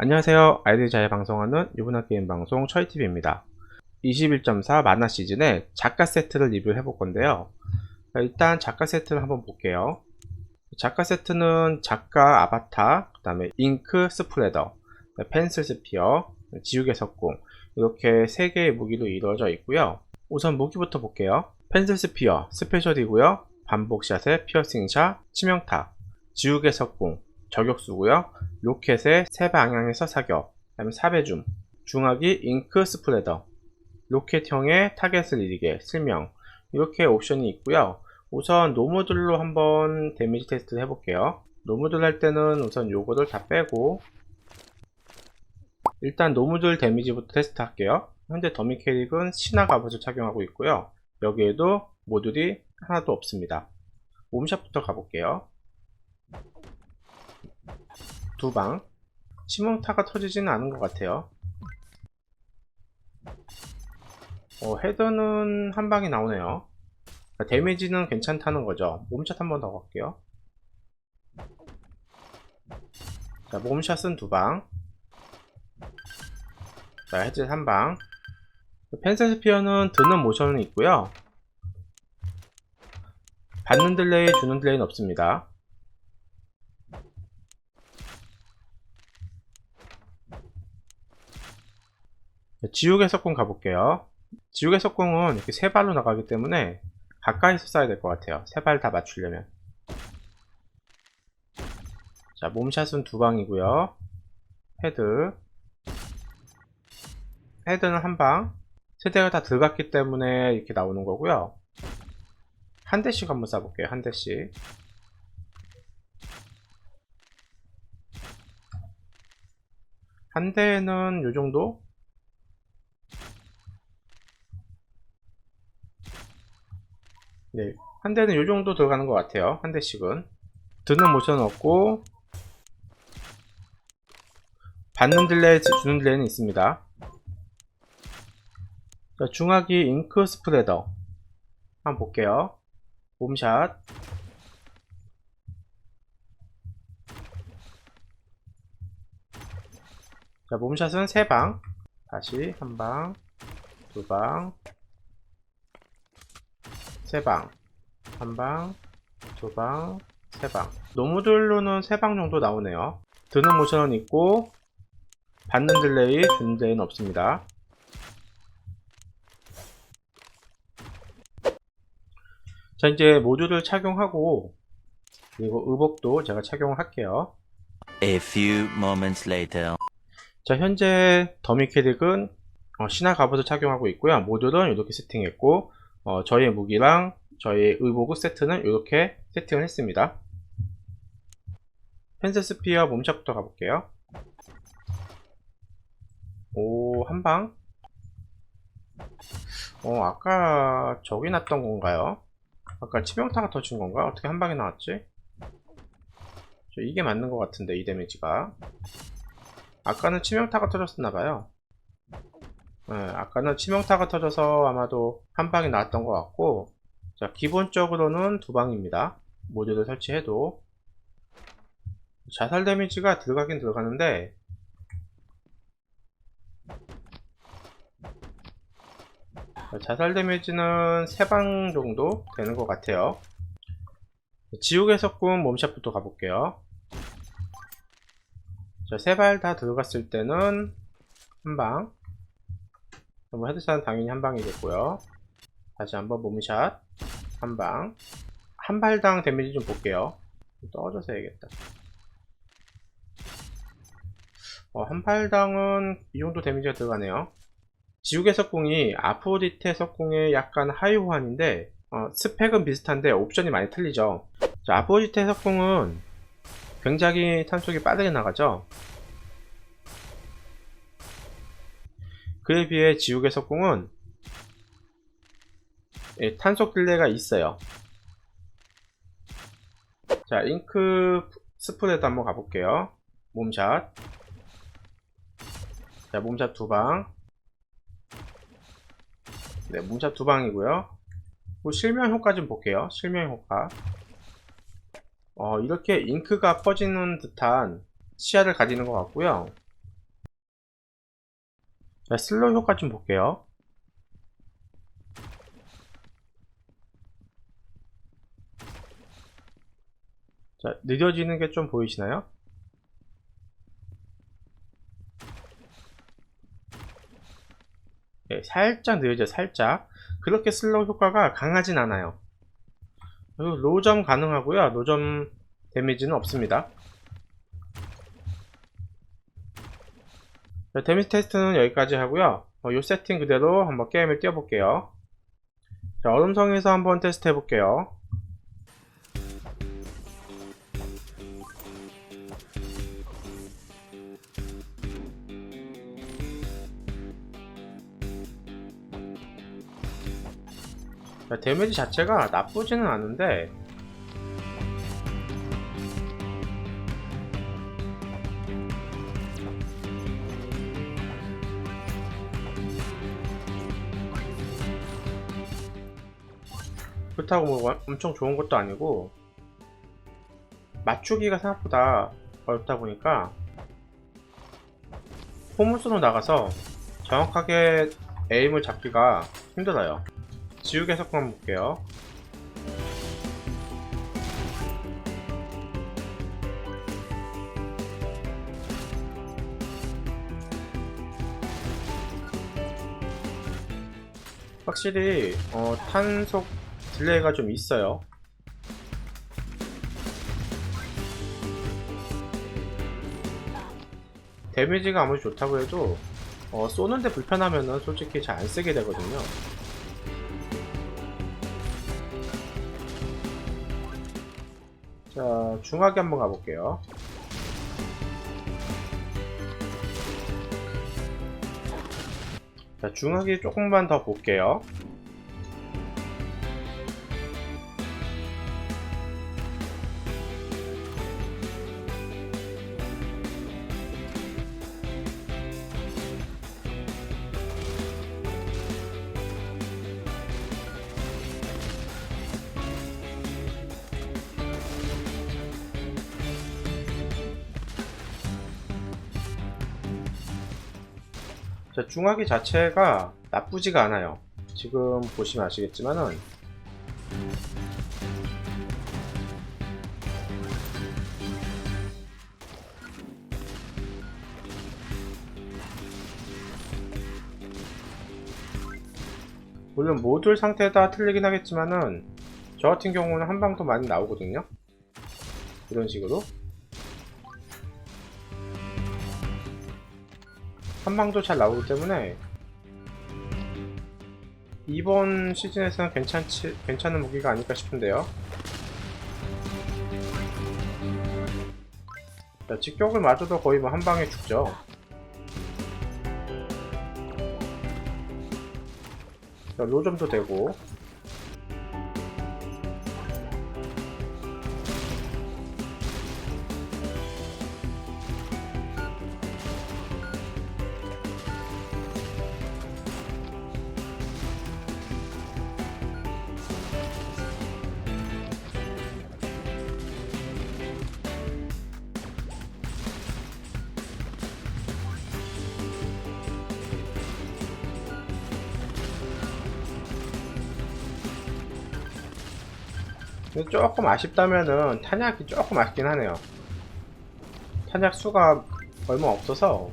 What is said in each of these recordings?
안녕하세요. 아이들 잘 방송하는 유부남 게임 방송 철TV입니다. 21.4 만화 시즌의 작가 세트를 리뷰해 볼 건데요. 자, 일단 작가 세트를 한번 볼게요. 작가 세트는 작가 아바타, 그 다음에 잉크 스프레더, 펜슬 스피어, 지우개 석궁 이렇게 3개의 무기로 이루어져 있고요. 우선 무기부터 볼게요. 펜슬 스피어 스페셜이고요. 반복샷에 피어싱샷, 치명타, 지우개 석궁, 저격수고요. 로켓의 세 방향에서 사격, 그다음에 사배줌, 중화기 잉크 스프레더, 로켓형의 타겟을 이리게 실명 이렇게 옵션이 있고요. 우선 노무들로 한번 데미지 테스트를 해볼게요. 노무들 할 때는 우선 요거를 다 빼고 일단 노무들 데미지부터 테스트 할게요. 현재 더미 캐릭은 신화 갑옷을 착용하고 있고요. 여기에도 모듈이 하나도 없습니다. 몸샷부터 가볼게요. 두 방. 치명타가 터지지는 않은 것 같아요. 어, 헤드는 한 방이 나오네요. 데미지는 괜찮다는 거죠. 몸샷 한 번 더 갈게요. 자, 몸샷은 두 방. 자, 헤드 한 방. 펜세스피어는 드는 모션은 있고요. 받는 딜레이, 주는 딜레이는 없습니다. 지옥의 석궁 가볼게요. 지옥의 석궁은 이렇게 세 발로 나가기 때문에 가까이서 쏴야 될 것 같아요. 세 발 다 맞추려면. 자, 몸샷은 두 방이고요. 헤드. 헤드는 한 방. 세 대가 다 들어갔기 때문에 이렇게 나오는 거고요. 한 대씩 한번 쏴볼게요. 한 대씩. 한 대는 요 정도? 네, 한 대는 요 정도 들어가는 것 같아요. 한 대씩은. 드는 모션 없고, 받는 딜레이, 주는 딜레이는 있습니다. 자, 중화기 잉크 스프레더. 한번 볼게요. 몸샷. 자, 몸샷은 3방. 다시 한 방, 두 방, 세 방, 한 방, 두 방, 세 방. 노무들로는 세 방 정도 나오네요. 드는 모션은 있고, 받는 딜레이, 주는 딜레이는 없습니다. 자, 이제 모듈을 착용하고, 그리고 의복도 제가 착용을 할게요. A few moments later. 자, 현재 더미 캐릭은 어, 신화 갑옷을 착용하고 있고요. 모듈은 이렇게 세팅했고, 어, 저희의 무기랑 저희 의복의 세트는 이렇게 세팅을 했습니다. 펜스 스피어 몸샷부터 가볼게요. 오, 한 방. 어, 아까 저기 났던 건가요? 아까 치명타가 터진 건가? 어떻게 한 방에 나왔지? 저 이게 맞는 것 같은데, 이 데미지가. 아까는 치명타가 터졌었나봐요. 네, 아까는 치명타가 터져서 아마도 한 방이 나왔던 것 같고, 자, 기본적으로는 두 방입니다. 모듈을 설치해도. 자살 데미지가 들어가긴 들어가는데, 자, 자살 데미지는 세 방 정도 되는 것 같아요. 지옥의 석궁 몸샷부터 가볼게요. 자, 세 발 다 들어갔을 때는 한 방. 그럼 헤드샷은 당연히 한 방이겠고요. 다시 한번 몸샷 한 방. 한 발당 데미지 좀 볼게요. 좀 떨어져서 해야겠다. 어, 한 발당은 이 정도 데미지가 들어가네요. 지옥의 석궁이 아프로디테 석궁의 약간 하위 호환인데 어, 스펙은 비슷한데 옵션이 많이 틀리죠. 자, 아프로디테 석궁은 굉장히 탄속이 빠르게 나가죠. 그에 비해 지옥의 석궁은 예, 탄속 딜레이가 있어요. 자, 잉크 스프레드 한번 가볼게요. 몸샷. 자, 몸샷 두 방. 네, 몸샷 두 방이고요. 뭐 실명 효과 좀 볼게요. 실명 효과. 어, 이렇게 잉크가 퍼지는 듯한 시야를 가지는 것 같고요. 자, 슬로우 효과 좀 볼게요. 자, 느려지는 게 좀 보이시나요? 네, 살짝 느려져요, 살짝. 그렇게 슬로우 효과가 강하진 않아요. 로점 가능하고요, 로점 데미지는 없습니다. 데미지 테스트는 여기까지 하고요. 어, 이 세팅 그대로 한번 게임을 띄워볼게요. 자, 얼음성에서 한번 테스트 해볼게요. 자, 데미지 자체가 나쁘지는 않은데 그렇다고 뭐 와- 엄청 좋은 것도 아니고 맞추기가 생각보다 어렵다 보니까 포물선으로 나가서 정확하게 에임을 잡기가 힘들어요. 지우개 한번 볼게요. 확실히 어, 탄속 딜레이가 좀 있어요. 데미지가 아무리 좋다고 해도 어, 쏘는데 불편하면은 솔직히 잘 안 쓰게 되거든요. 자, 중하게 한번 가볼게요. 자, 중하게 조금만 더 볼게요. 자, 중화기 자체가 나쁘지가 않아요. 지금 보시면 아시겠지만은 물론 모듈 상태에 따라 틀리긴 하겠지만은 저 같은 경우는 한 방도 많이 나오거든요. 이런 식으로 한 방도 잘 나오기 때문에 이번 시즌에서는 괜찮지, 괜찮은 무기가 아닐까 싶은데요. 자, 직격을 맞아도 거의 뭐 한 방에 죽죠. 자, 로점도 되고. 조금 아쉽다면은 탄약이 조금 아쉽긴 하네요. 탄약 수가 얼마 없어서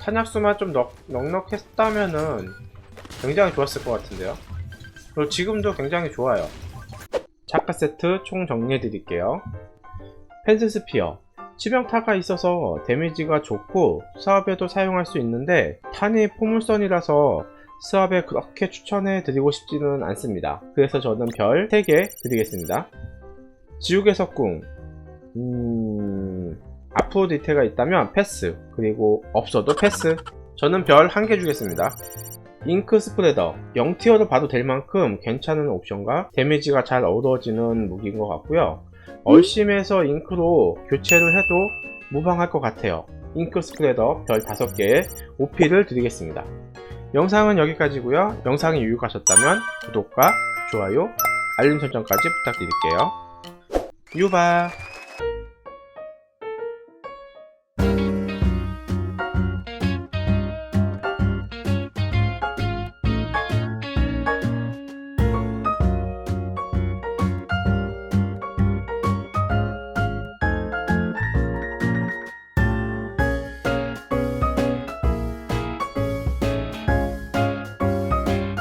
탄약 수만 좀 넉, 넉넉했다면은 굉장히 좋았을 것 같은데요. 그리고 지금도 굉장히 좋아요. 작가 세트 총 정리해 드릴게요. 펜스 스피어 치명타가 있어서 데미지가 좋고 수압에도 사용할 수 있는데 탄이 포물선이라서 수압에 그렇게 추천해 드리고 싶지는 않습니다. 그래서 저는 별 3개 드리겠습니다. 지옥의 석궁 음... 앞으로 디테가 있다면 패스 그리고 없어도 패스 저는 별 1개 주겠습니다. 잉크 스프레더 0티어로 봐도 될 만큼 괜찮은 옵션과 데미지가 잘 어우러지는 무기인 것 같고요. 얼심에서 잉크로 교체를 해도 무방할 것 같아요. 잉크 스프레더 별 5개에 OP를 드리겠습니다. 영상은 여기까지고요. 영상이 유익하셨다면 구독과 좋아요, 알림 설정까지 부탁드릴게요. 유바!